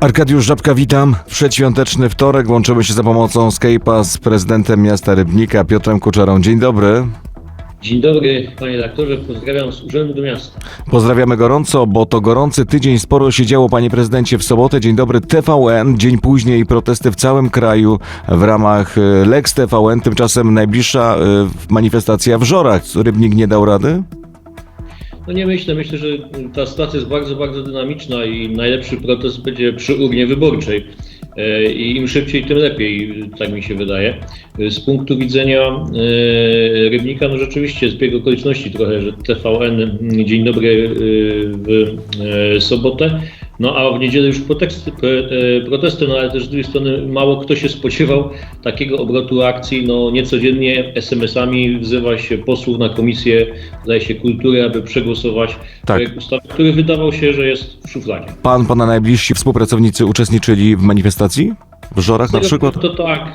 Arkadiusz Żabka, witam. Przedświąteczny wtorek. Łączymy się za pomocą Skype'a z prezydentem miasta Rybnika, Piotrem Kuczerą. Dzień dobry. Dzień dobry, panie doktorze, pozdrawiam z Urzędu Miasta. Pozdrawiamy gorąco, bo to gorący tydzień. Sporo się działo, panie prezydencie, w sobotę. Dzień dobry, TVN. Dzień później protesty w całym kraju w ramach e, Lex TVN. Tymczasem najbliższa e, manifestacja w Żorach. Rybnik nie dał rady? No nie myślę, myślę, że ta sytuacja jest bardzo, bardzo dynamiczna i najlepszy protest będzie przy urnie wyborczej. E, I im szybciej, tym lepiej, tak mi się wydaje. Z punktu widzenia e, Rybnika, no rzeczywiście zbieg okoliczności trochę, że TVN Dzień Dobry e, w sobotę, no a w niedzielę już protesty, e, protesty, no ale też z drugiej strony mało kto się spodziewał takiego obrotu akcji. No niecodziennie SMS-ami wzywa się posłów na komisję, zdaje się, kultury, aby przegłosować Tak. projekt ustawy, który wydawał się, że jest w szufladzie. Pan, pana najbliżsi współpracownicy uczestniczyli w manifestacji? W Żorach na tego- przykład? To tak, e,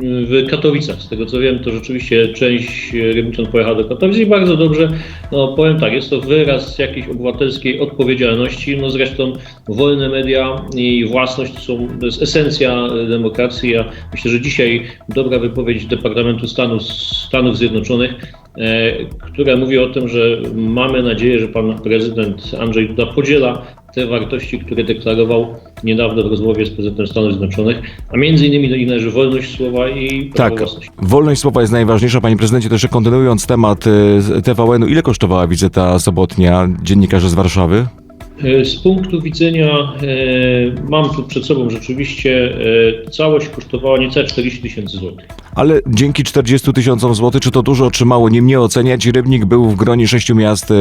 w Katowicach, z tego co wiem, to rzeczywiście część rybniczan pojechała do Katowic i bardzo dobrze. No powiem tak, jest to wyraz jakiejś obywatelskiej odpowiedzialności. No zresztą wolne media i własność to, są, to jest esencja demokracji. Ja myślę, że dzisiaj dobra wypowiedź Departamentu Stanu Stanów Zjednoczonych e, która mówi o tym, że mamy nadzieję, że pan prezydent Andrzej Duda podziela te wartości, które deklarował niedawno w rozmowie z prezydentem Stanów Zjednoczonych, a między innymi do nich należy wolność słowa i prawo Tak, własności. wolność słowa jest najważniejsza. Panie prezydencie, też kontynuując temat y, TVN-u, ile kosztowała wizyta sobotnia dziennikarzy z Warszawy? E, Z punktu widzenia, e, mam tu przed sobą rzeczywiście, e, całość kosztowała niecałe 40 tysięcy złotych. Ale dzięki 40 tysiącom złotych, czy to dużo, czy mało, nie mnie oceniać. Rybnik był w gronie sześciu miast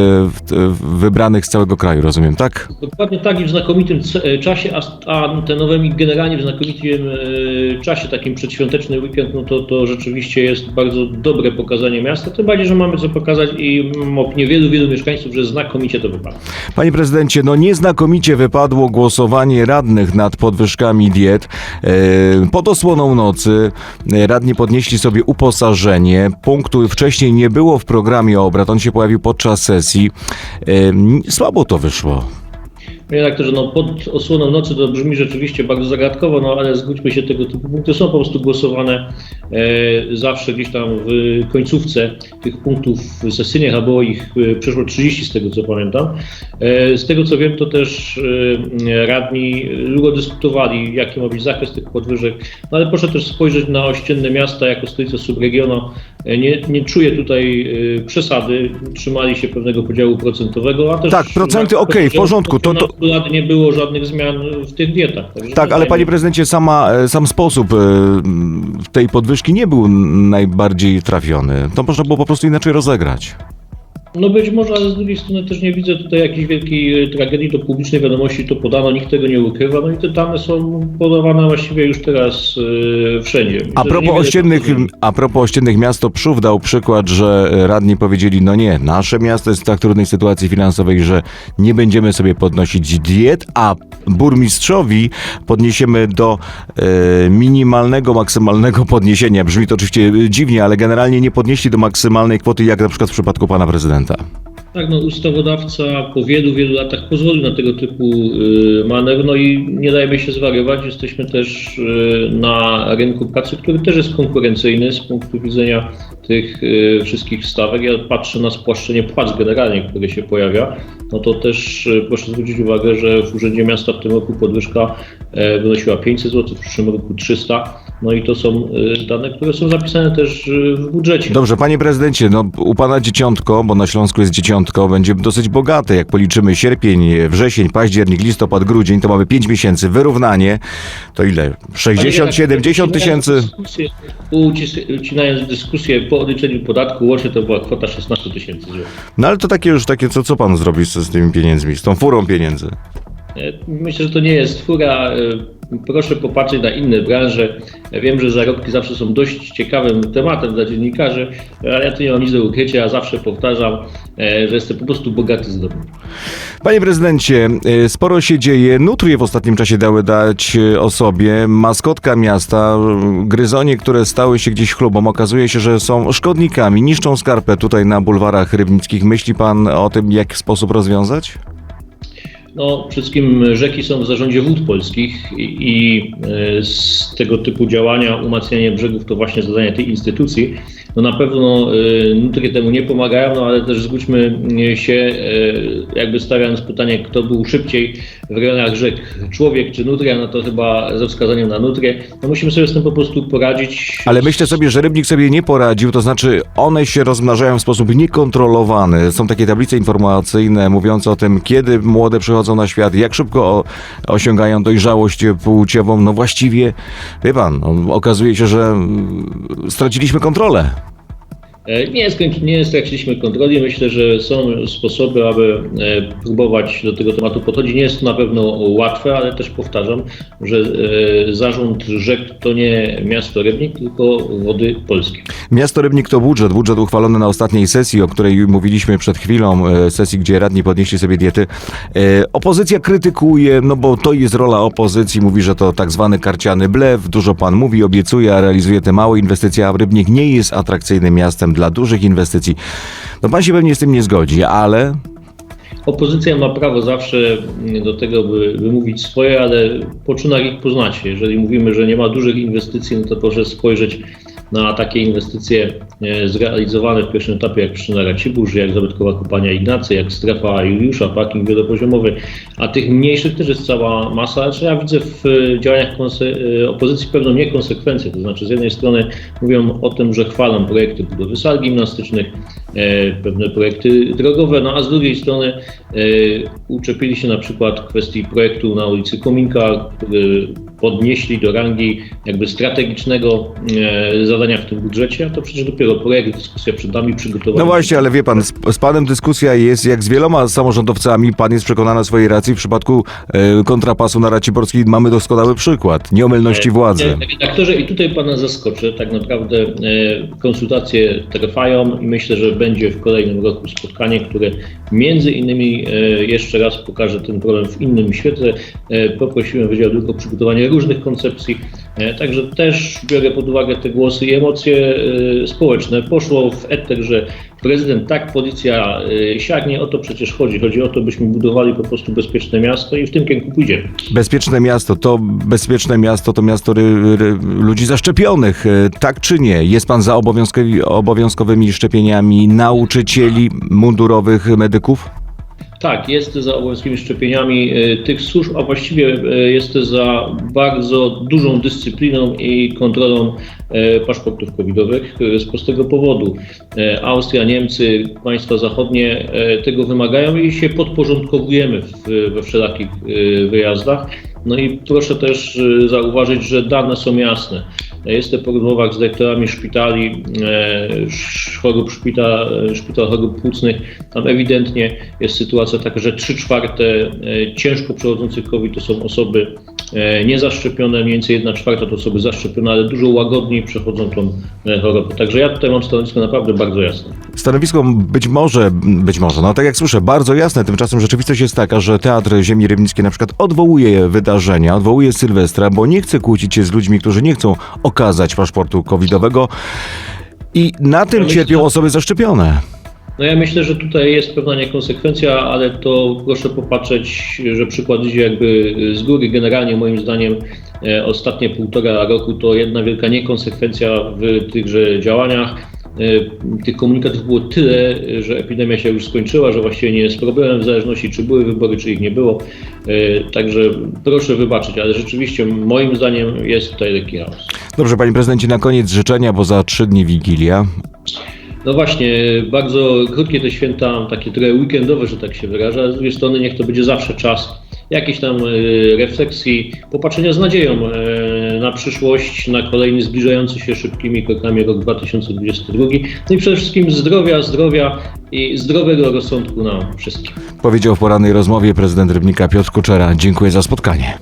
wybranych z całego kraju, rozumiem, tak? Dokładnie tak i w znakomitym czasie, a, antenowym i generalnie w znakomitym czasie, takim przedświąteczny weekend, no to, to rzeczywiście jest bardzo dobre pokazanie miasta, tym bardziej, że mamy co pokazać i opinię wielu, wielu mieszkańców, że znakomicie to wypada. Panie prezydencie, no nieznakomicie wypadło głosowanie radnych nad podwyżkami diet. E, Pod osłoną nocy e, radni podnieśli sobie uposażenie. Punktu wcześniej nie było w programie obrad, on się pojawił podczas sesji. E, Słabo to wyszło. Panie redaktorze, no pod osłoną nocy to brzmi rzeczywiście bardzo zagadkowo, no ale zgódźmy się, tego typu punkty są po prostu głosowane e, zawsze gdzieś tam w końcówce tych punktów sesyjnych, a było ich e, przeszło 30 z tego co pamiętam. E, z tego co wiem, to też e, radni długo dyskutowali, jaki ma być zakres tych podwyżek, no ale proszę też spojrzeć na ościenne miasta jako stolicę subregionu. Nie, nie czuję tutaj e, przesady, trzymali się pewnego podziału procentowego, a też... Tak, procenty okej, w porządku, to- to- lat nie było żadnych zmian w tych dietach. Tak, ale panie prezydencie, sama, e, sam sposób e, tej podwyżki nie był najbardziej trafiony. To można było po prostu inaczej rozegrać. No być może, ale z drugiej strony też nie widzę tutaj jakiejś wielkiej e, tragedii, do publicznej wiadomości to podano, nikt tego nie ukrywa, no i te dane są podawane właściwie już teraz e, wszędzie. A propos, ościennych, to a propos ościennych miast, to Przów dał przykład, że radni powiedzieli, no nie, nasze miasto jest w tak trudnej sytuacji finansowej, że nie będziemy sobie podnosić diet, a burmistrzowi podniesiemy do e, minimalnego, maksymalnego podniesienia. Brzmi to oczywiście dziwnie, ale generalnie nie podnieśli do maksymalnej kwoty, jak na przykład w przypadku pana prezydenta. Tak, no ustawodawca po wielu, wielu latach pozwolił na tego typu y, manewr, no i nie dajmy się zwariować, jesteśmy też y, na rynku pracy, który też jest konkurencyjny z punktu widzenia tych y, wszystkich stawek. Ja patrzę na spłaszczenie płac generalnie, które się pojawia, no to też proszę zwrócić uwagę, że w Urzędzie Miasta w tym roku podwyżka wynosiła 500 zł, w przyszłym roku 300, no i to są y, dane, które są zapisane też y, w budżecie. Dobrze, panie prezydencie, no u pana dzieciątko, bo na Śląsku jest dzieciątko, będzie dosyć bogate. Jak policzymy sierpień, wrzesień, październik, listopad, grudzień, to mamy 5 miesięcy. Wyrównanie to ile? 60, 70 tysięcy? Ucinając dyskusję po odliczeniu podatku, łącznie to była kwota 16 tysięcy złotych. No ale to takie już takie, co, co pan zrobi z, z tymi pieniędzmi, z tą furą pieniędzy? E, Myślę, że to nie jest fura. E, Proszę popatrzeć na inne branże. Wiem, że zarobki zawsze są dość ciekawym tematem dla dziennikarzy, ale ja tu nie mam nic do ukrycia. Ja zawsze powtarzam, e, że jestem po prostu bogaty z domu. Panie prezydencie, y, sporo się dzieje. Nutrie w ostatnim czasie dały dać o sobie. Maskotka miasta, gryzonie, które stały się gdzieś chlubą, okazuje się, że są szkodnikami, niszczą skarpę tutaj na bulwarach rybnickich. Myśli pan o tym, jak sposób rozwiązać? No, wszystkim rzeki są w zarządzie wód polskich i, e, z tego typu działania, umacnianie brzegów to właśnie zadanie tej instytucji. No na pewno e, nutry temu nie pomagają, no ale też zwróćmy się, e, jakby stawiając pytanie, kto był szybciej w rejonach rzek, człowiek czy nutria, no to chyba ze wskazaniem na nutrię. No musimy sobie z tym po prostu poradzić. Ale myślę sobie, że rybnik sobie nie poradził, to znaczy one się rozmnażają w sposób niekontrolowany. Są takie tablice informacyjne mówiące o tym, kiedy młode przychodzą na świat, jak szybko osiągają dojrzałość płciową. No właściwie, wie pan, no, okazuje się, że mm, straciliśmy kontrolę. E, Nie, skończy- nie straciliśmy kontroli. Myślę, że są sposoby, aby e, próbować do tego tematu podchodzić. Nie jest to na pewno łatwe, ale też powtarzam, że e, zarząd rzek to nie miasto Rybnik, tylko wody polskie. Miasto Rybnik to budżet, budżet uchwalony na ostatniej sesji, o której mówiliśmy przed chwilą, sesji, gdzie radni podnieśli sobie diety. Opozycja krytykuje, no bo to jest rola opozycji, mówi, że to tak zwany karciany blef, dużo pan mówi, obiecuje, a realizuje te małe inwestycje, a Rybnik nie jest atrakcyjnym miastem dla dużych inwestycji. No pan się pewnie z tym nie zgodzi, ale Opozycja ma prawo zawsze mm, do tego, by, by mówić swoje, ale po ich poznacie. Jeżeli mówimy, że nie ma dużych inwestycji, no to proszę spojrzeć na takie inwestycje e, zrealizowane w pierwszym etapie, jak przyczyna Racibórz, jak zabytkowa kopalnia Ignacy, jak strefa Juliusza, parking wielopoziomowy, a tych mniejszych też jest cała masa. Znaczy ja widzę w e, działaniach e, opozycji pewną niekonsekwencję, to znaczy z jednej strony mówią o tym, że chwalą projekty budowy sal gimnastycznych, pewne projekty drogowe, no a z drugiej strony uczepili się na przykład kwestii projektu na ulicy Kominka, który podnieśli do rangi jakby strategicznego e, zadania w tym budżecie, a to przecież dopiero projekt, dyskusja przed nami przygotowana. no właśnie, ale wie pan, z, z panem dyskusja jest jak z wieloma samorządowcami, pan jest przekonany o swojej racji, w przypadku e, kontrapasu na Raciborskiej mamy doskonały przykład, nieomylności władzy. Panie redaktorze, i tutaj pana zaskoczę. Tak naprawdę e, konsultacje trwają i myślę, że będzie w kolejnym roku spotkanie, które między innymi e, jeszcze raz pokaże ten problem w innym świetle. E, poprosiłem Wydział o przygotowanie różnych koncepcji, także też biorę pod uwagę te głosy i emocje e, społeczne. Poszło w eter, że prezydent tak, policja e, siak, nie o to przecież chodzi. Chodzi o to, byśmy budowali po prostu bezpieczne miasto i w tym kierunku pójdziemy. Bezpieczne miasto, to bezpieczne miasto, to miasto ry, ry, ludzi zaszczepionych, e, tak czy nie? Jest pan za obowiązkowymi szczepieniami nauczycieli, mundurowych medyków? Tak, jest za obowiązkowymi szczepieniami e, tych służb, a właściwie e, jest za bardzo dużą dyscypliną i kontrolą e, paszportów covidowych z prostego powodu. Austria, Niemcy, państwa zachodnie tego wymagają i się podporządkowujemy we wszelakich wyjazdach. No i proszę też zauważyć, że dane są jasne. Jestem po rozmowach z dyrektorami szpitali, e, chorób szpita, e, szpital chorób płucnych. Tam ewidentnie jest sytuacja taka, że 3 czwarte e, ciężko przechodzących COVID to są osoby niezaszczepione, mniej więcej 1 czwarta to osoby zaszczepione, ale dużo łagodniej przechodzą tą e, chorobę. Także ja tutaj mam stanowisko naprawdę bardzo jasne. Stanowisko być może, być może, no tak jak słyszę, bardzo jasne. Tymczasem rzeczywistość jest taka, że Teatr Ziemi Rybnickiej na przykład odwołuje wydarzenia, odwołuje Sylwestra, bo nie chce kłócić się z ludźmi, którzy nie chcą okazać paszportu covidowego. I na tym cierpią osoby zaszczepione. No ja myślę, że tutaj jest pewna niekonsekwencja, ale to proszę popatrzeć, że przykład idzie jakby z góry. Generalnie moim zdaniem e, ostatnie półtora roku to jedna wielka niekonsekwencja w tychże działaniach. E, Tych komunikatów było tyle, że epidemia się już skończyła, że właściwie nie jest problemem w zależności czy były wybory, czy ich nie było. E, Także proszę wybaczyć, ale rzeczywiście moim zdaniem jest tutaj lekki chaos. Dobrze, panie prezydencie, na koniec życzenia, bo za trzy dni Wigilia. No właśnie, bardzo krótkie te święta, takie trochę weekendowe, że tak się wyraża, z drugiej strony niech to będzie zawsze czas jakiejś tam e, refleksji, popatrzenia z nadzieją e, na przyszłość, na kolejny zbliżający się szybkimi krokami rok 2022. No i przede wszystkim zdrowia, zdrowia i zdrowego rozsądku nam wszystkim. Powiedział w porannej rozmowie prezydent Rybnika Piotr Kuczera. Dziękuję za spotkanie.